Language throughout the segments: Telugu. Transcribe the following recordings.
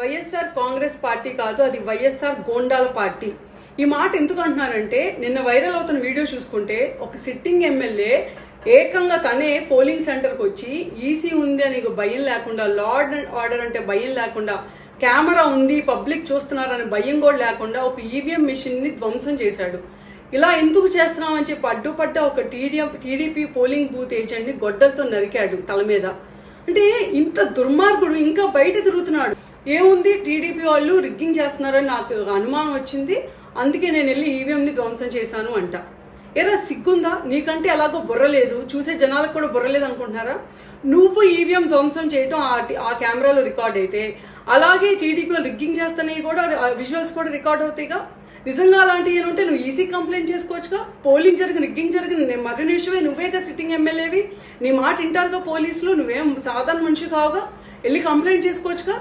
వైఎస్ఆర్ కాంగ్రెస్ పార్టీ కాదు అది వైఎస్ఆర్ గోండాల పార్టీ. ఈ మాట ఎందుకు అంటున్నానంటే నిన్న వైరల్ అవుతున్న వీడియో చూసుకుంటే ఒక సిట్టింగ్ ఎమ్మెల్యే ఏకంగా తనే పోలింగ్ సెంటర్కి వచ్చి ఈసీ ఉంది అని భయం లేకుండా లార్డ్ అండ్ ఆర్డర్ అంటే భయం లేకుండా కెమెరా ఉంది పబ్లిక్ చూస్తున్నారని భయం కూడా లేకుండా ఒక ఈవీఎం మిషన్ని ధ్వంసం చేశాడు. ఇలా ఎందుకు చేస్తున్నామని చెప్పి అడ్డుపడ్డ ఒక టీడీఎం టీడీపీ పోలింగ్ బూత్ ఏజెంట్ని గొడ్డలతో నరికాడు తల మీద. అంటే ఇంత దుర్మార్గుడు ఇంకా బయట తిరుగుతున్నాడు. ఏముంది? టీడీపీ వాళ్ళు రిగ్గింగ్ చేస్తున్నారని నాకు అనుమానం వచ్చింది. అందుకే నేను వెళ్ళి ఈవీఎంని ధ్వంసం చేశాను అంట. ఎరా సిగ్గుందా? నీకంటే ఎలాగో బుర్ర లేదు. చూసే జనాలకు కూడా బుర్ర లేదు అనుకుంటున్నారా? నువ్వు ఈవీఎం ధ్వంసం చేయటం ఆ ఆ కెమెరాలో రికార్డ్ అయితే అలాగే టీడీపీ రిగ్గింగ్ చేస్తున్నాయి కూడా విజువల్స్ కూడా రికార్డ్ అవుతాయిగా? నిజంగా అలాంటివి ఏమి ఉంటే నువ్వు ఈజీ కంప్లైంట్ చేసుకోవచ్చుగా? పోలింగ్ జరిగిన రిగ్గింగ్ జరిగిన నేను విషయమే నువ్వే నువ్వేగా సిట్టింగ్ ఎమ్మెల్యేవి. నీ మాట వింటారుగా పోలీసులు నువ్వేం సాధారణ మనిషి కావుగా? వెళ్ళి కంప్లైంట్ చేసుకోవచ్చుగా?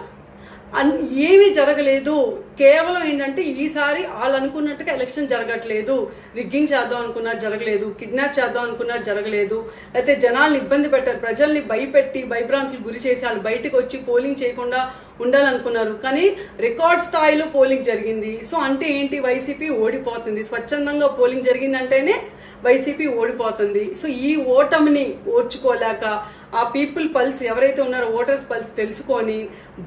అన్ ఏమీ జరగలేదు. కేవలం ఏంటంటే ఈసారి వాళ్ళు అనుకున్నట్టుగా ఎలక్షన్ జరగట్లేదు. రిగ్గింగ్ చేద్దాం అనుకున్నా జరగలేదు. కిడ్నాప్ చేద్దాం అనుకున్నా జరగలేదు. అయితే జనాల్ని ఇబ్బంది పెట్టారు. ప్రజల్ని భయపెట్టి భయభ్రాంతులు గురి చేసి వాళ్ళు బయటకు వచ్చి పోలింగ్ చేయకుండా ఉండాలనుకున్నారు. కానీ రికార్డ్ స్థాయిలో పోలింగ్ జరిగింది. సో అంటే ఏంటి? వైసీపీ ఓడిపోతుంది. స్వచ్ఛందంగా పోలింగ్ జరిగిందంటేనే వైసీపీ ఓడిపోతుంది. సో ఈ ఓటమిని ఓర్చుకోలేక ఆ పీపుల్ పల్స్ ఎవరైతే ఉన్నారో ఓటర్స్ పల్స్ తెలుసుకొని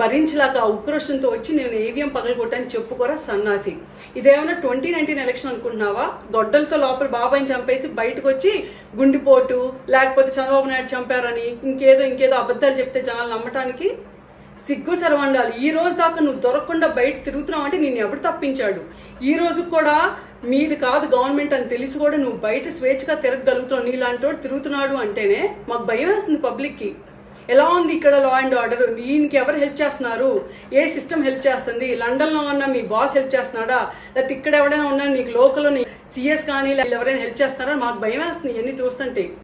భరించలేక ఉక్రోషంతో వచ్చి నేను ఏవిఎం పగలగొట్టని చెప్పుకోరా సన్నాసి. ఇదేమైనా ట్వంటీ నైన్టీన్ ఎలక్షన్ అనుకుంటున్నావా? గొడ్డలతో లోపల బాబాయిని చంపేసి బయటకు వచ్చి గుండిపోటు లేకపోతే చంద్రబాబు నాయుడు చంపారని ఇంకేదో ఇంకేదో అబద్ధాలు చెప్తే జనాలు నమ్మటానికి? సిగ్గు సర్వండాలి ఈ రోజు దాకా నువ్వు దొరకకుండా బయట తిరుగుతున్నావు అంటే నేను ఎవరు తప్పించాడు? ఈ రోజు కూడా మీది కాదు గవర్నమెంట్ అని తెలిసి కూడా నువ్వు బయట స్వేచ్ఛగా తిరగగలుగుతావు నీలాంటి వాడు తిరుగుతున్నాడు అంటేనే మాకు భయం వేస్తుంది పబ్లిక్కి. ఎలా ఉంది ఇక్కడ లా అండ్ ఆర్డర్ ఈయనకి ఎవరు హెల్ప్ చేస్తున్నారు? ఏ సిస్టమ్ హెల్ప్ చేస్తుంది? లండన్లో ఉన్న మీ బాస్ హెల్ప్ చేస్తున్నాడా? లేకపోతే ఇక్కడ ఎవరైనా ఉన్నా నీకు లోకల్ సిఎస్ కానీ ఎవరైనా హెల్ప్ చేస్తున్నారా? మాకు భయం వేస్తుంది. ఇవన్నీ చూస్తుంటే.